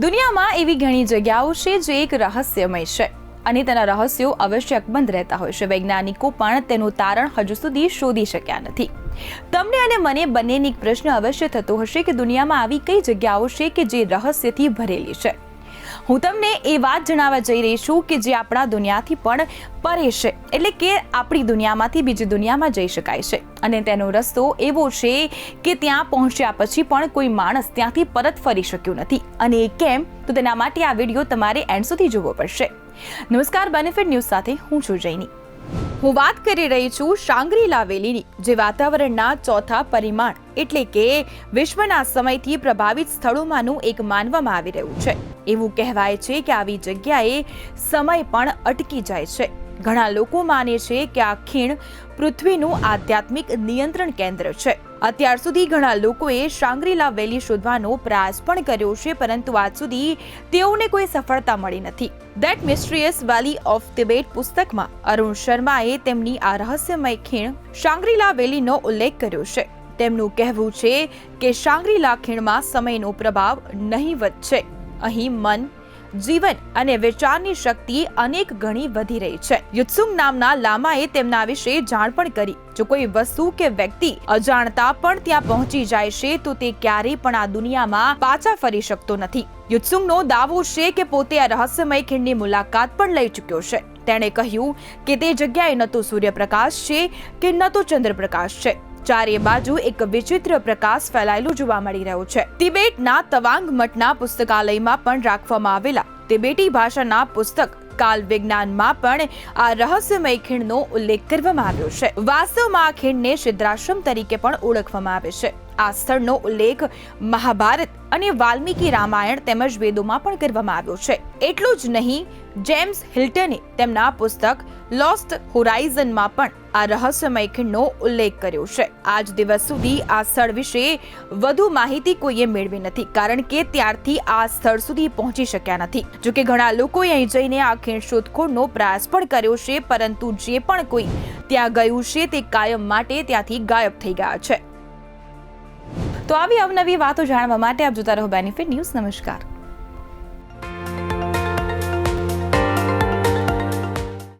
દુનિયામાં એવી ઘણી જગ્યાઓ છે જે એક રહસ્યમય છે અને તેના રહસ્યો આવશ્યક બંધ રહેતા હોય છે. વૈજ્ઞાનિકો પણ તેનું તારણ હજુ સુધી શોધી શક્યા નથી. તમને અને મને બંનેની એક પ્રશ્ન અવશ્ય થતો હશે કે દુનિયામાં આવી કઈ જગ્યાઓ છે કે જે રહસ્યથી ભરેલી છે? હું તમને એ વાત જણાવવા જઈ રહી છું કે જે આપણા દુનિયાથી પણ પરે છે. એટલે કે આપણી દુનિયામાંથી બીજી દુનિયામાં જઈ શકાય છે. અને તેનો રસ્તો એવો છે કે ત્યાં પહોંચ્યા પછી પણ કોઈ માણસ ત્યાંથી પરત ફરી શક્યું નથી. અને એ કેમ? તો તેના માટે આ વીડિયો તમારે એન્ડ સુધી જોવો પડશે. નમસ્કાર બેનિફિટ ન્યૂઝ સાથે હું છું જૈની. હું વાત કરી રહી છું શાંગ્રીલા વેલીની, જે વાતાવરણના ચોથા પરિમાણ એટલે કે વિશ્વના સમયથી પ્રભાવિત સ્થળોમાંનું એક માનવામાં આવી રહ્યું છે. એવું કહેવાય છે કે આવી જગ્યાએ સમય પણ અટકી જાય છે. ઘણા લોકો માને છે કે આ ખીણ પૃથ્વીનું આધ્યાત્મિક નિયંત્રણ કેન્દ્ર છે. અત્યાર સુધી ઘણા લોકોએ શાંગ્રીલા વેલી શોધવાનો પ્રયાસ પણ કર્યો છે, પરંતુ આજ સુધી તેઓને કોઈ સફળતા મળી નથી. That mysterious valley of Tibet પુસ્તકમાં અરુણ શર્માએ તેમની આ રહસ્યમય ખીણ શાંગ્રીલા વેલીનો ઉલ્લેખ કર્યો છે. તેમનું કહેવું છે કે શાંગ્રીલા ખીણમાં સમયનો પ્રભાવ નહીવત છે. અહીં મન જીવન અને વિચારની શક્તિ અનેક ગણી વધી રહી છે. યુત્સુંગ નામના લામાએ તેમના વિશે જાણ પણ કરી. જો કોઈ વસ્તુ કે વ્યક્તિ અજાણતા પણ ત્યાં પહોંચી જાય છે, તો તે ક્યારેય પણ આ દુનિયામાં પાછા ફરી શકતો નથી. યુત્સુંગનો દાવો છે કે પોતે આ રહસ્યમય ખીણની મુલાકાત પણ લઈ ચૂક્યો છે. તેણે કહ્યું કે તે જગ્યાએ ન તો સૂર્યપ્રકાશ છે કે ન તો ચંદ્રપ્રકાશ છે. ચારે બાજુ એક વિચિત્ર પ્રકાશ ફેલાયેલું જોવા મળી રહ્યો છે. તિબેટના તવાંગ મઠના પુસ્તકાલયમાં પણ રાખવામાં આવેલા તિબેટી ભાષાના પુસ્તક કાલ વિજ્ઞાનમાં પણ આ રહસ્યમય ખીણનો ઉલ્લેખ કરવામાં આવ્યો છે. વાસ્તવમાં આ ખીણને સિદ્ધાશ્રમ તરીકે પણ ઓળખવામાં આવે છે. આ સ્થળનો ઉલ્લેખ મહાભારત અને વાલ્મીકી રામાયણ તેમજ વેદોમાં પણ કરવામાં આવ્યો છે. એટલું જ નહીં, જેમ્સ હિલ્ટને તેમના પુસ્તક લોસ્ટ હોરાઇઝનમાં પણ આ રહસ્યમય ખીણનો ઉલ્લેખ કર્યો છે. આજ દિવસ સુધી આ સ્થળ વિશે વધુ માહિતી કોઈએ મેળવી નથી, કારણ કે ત્યારથી આ સ્થળ સુધી પહોંચી શક્યા નથી. જોકે ઘણા લોકોએ અહીં જઈને આ ખીણ શોધખોળનો પ્રયાસ પણ કર્યો છે, પરંતુ જે પણ કોઈ ત્યાં ગયું છે તે કાયમ માટે ત્યાંથી ગાયબ થઈ ગયા છે. તો આવી અવનવી વાતો જાણવા માટે આપ જોતા રહો બેનિફિટ ન્યૂઝ નમસ્કાર.